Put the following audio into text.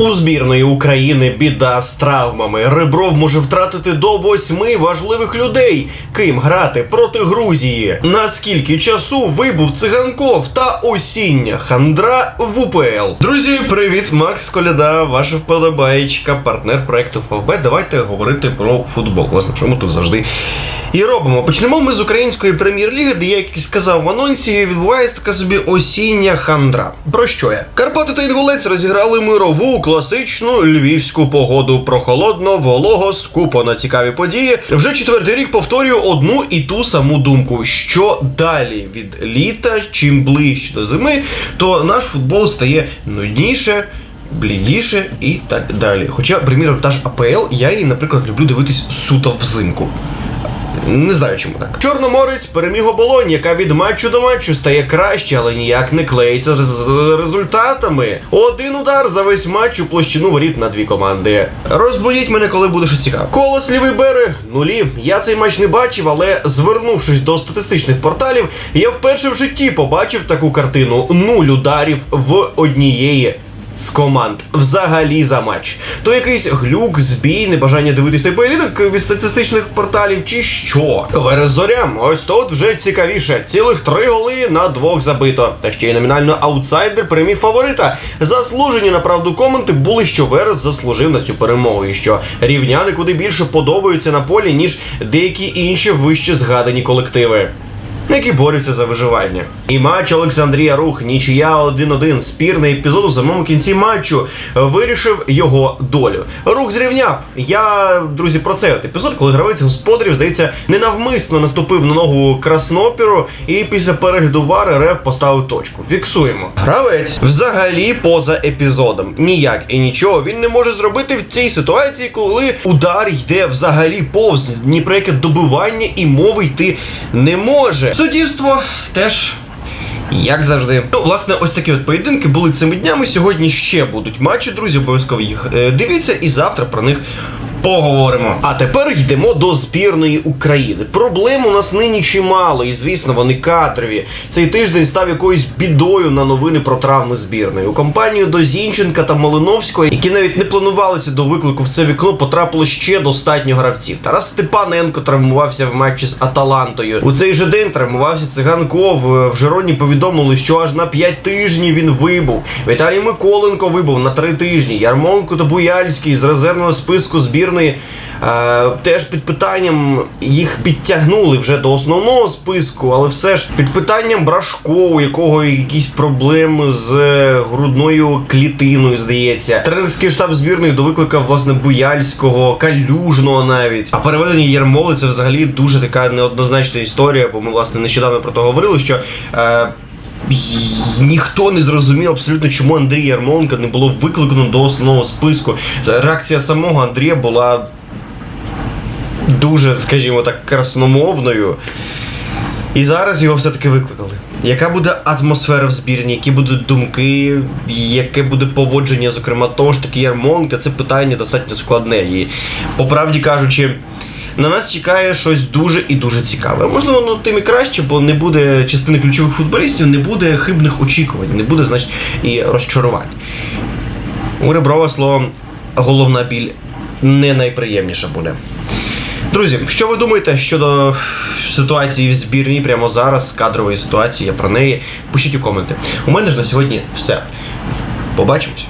У збірної України біда з травмами. Ребров може втратити до восьми важливих людей. Ким грати проти Грузії? Наскільки часу вибув циганков та осіння хандра в УПЛ? Друзі, привіт, Макс Коляда, ваша вподобаєчка, партнер проекту ФВБ. Давайте говорити про футбол. Власне, що ми тут завжди і робимо. Почнемо ми з української прем'єр-ліги, де як і сказав в анонсі, відбувається така собі осіння хандра. Про що я? Карпати та Інгулець розіграли мирову класичну львівську погоду. Прохолодно, волого, скупо на цікаві події. Вже четвертий рік повторюю одну і ту саму думку: що далі від літа, чим ближче до зими, то наш футбол стає нудніше. Блідіше і так далі. Хоча, приміром, та ж АПЛ, я її, наприклад, люблю дивитись суто взимку. Не знаю, чому так. Чорноморець переміг оболонь, яка від матчу до матчу стає краще, але ніяк не клеїться з- результатами. Один удар за весь матч у площину воріт на дві команди. Розбудіть мене, коли буде щось цікаво. Колос лівий берег, нулі. Я цей матч не бачив, але звернувшись до статистичних порталів, я вперше в житті побачив таку картину: нуль ударів в однієї з команд взагалі за матч. То якийсь глюк, збій, небажання дивитись той поєдинок від статистичних порталів, чи що? Верес зорям, ось тут вже цікавіше. Цілих три голи на двох забито. Та ще й номінально аутсайдер переміг фаворита. Заслужені на правду коменти були, що Верес заслужив на цю перемогу, і що рівняни куди більше подобаються на полі, ніж деякі інші вище згадані колективи які борються за виживання. І матч Олександрія Рух, нічия 1-1, спірний епізод у самому кінці матчу вирішив його долю. Рух зрівняв. Я, друзі, про цей от епізод, коли гравець господарів, здається, ненавмисно наступив на ногу краснопіру, і після перегляду вари Рев поставив точку. Фіксуємо. Гравець взагалі поза епізодом. Ніяк і нічого він не може зробити в цій ситуації, коли удар йде взагалі повз ні про яке добивання і мови йти не може. Суддівство теж. Як завжди, ну власне, ось такі от поєдинки були цими днями. Сьогодні ще будуть матчі, друзі. Обов'язково їх е, дивіться, і завтра про них поговоримо. А тепер йдемо до збірної України. Проблем у нас нині чимало, і звісно, вони кадрові. Цей тиждень став якоюсь бідою на новини про травми збірної. У компанію до Зінченка та Малиновського, які навіть не планувалися до виклику в це вікно, потрапило ще достатньо гравців. Тарас Степаненко травмувався в матчі з Аталантою. У цей же день травмувався циганков. В Жероні повідомили, що аж на 5 тижнів він вибув. Віталій Миколенко вибув на 3 тижні. Ярмонко та Буяльський з резервного списку збірної. Е, теж під питанням їх підтягнули вже до основного списку, але все ж під питанням Брашко, у якого якісь проблеми з е, грудною клітиною, здається. Тренерський штаб збірної довикликав власне Буяльського, Калюжного навіть. А переведення Єрмоли це взагалі дуже така неоднозначна історія, бо ми власне нещодавно про то говорили, що. Е, Ніхто не зрозумів абсолютно, чому Андрія Ярмоленка не було викликано до основного списку. Реакція самого Андрія була дуже, скажімо так, красномовною. І зараз його все-таки викликали. Яка буде атмосфера в збірні, які будуть думки, яке буде поводження, зокрема, того ж таки Ярмонка, це питання достатньо складне. І по правді кажучи, на нас чекає щось дуже і дуже цікаве. Можливо, воно тим і краще, бо не буде частини ключових футболістів, не буде хибних очікувань, не буде, значить, і розчарувань. У Реброва словом, головна біль не найприємніша буде. Друзі, що ви думаєте щодо ситуації в збірні прямо зараз, кадрової ситуації, про неї? Пишіть у коменти. У мене ж на сьогодні все. Побачимось.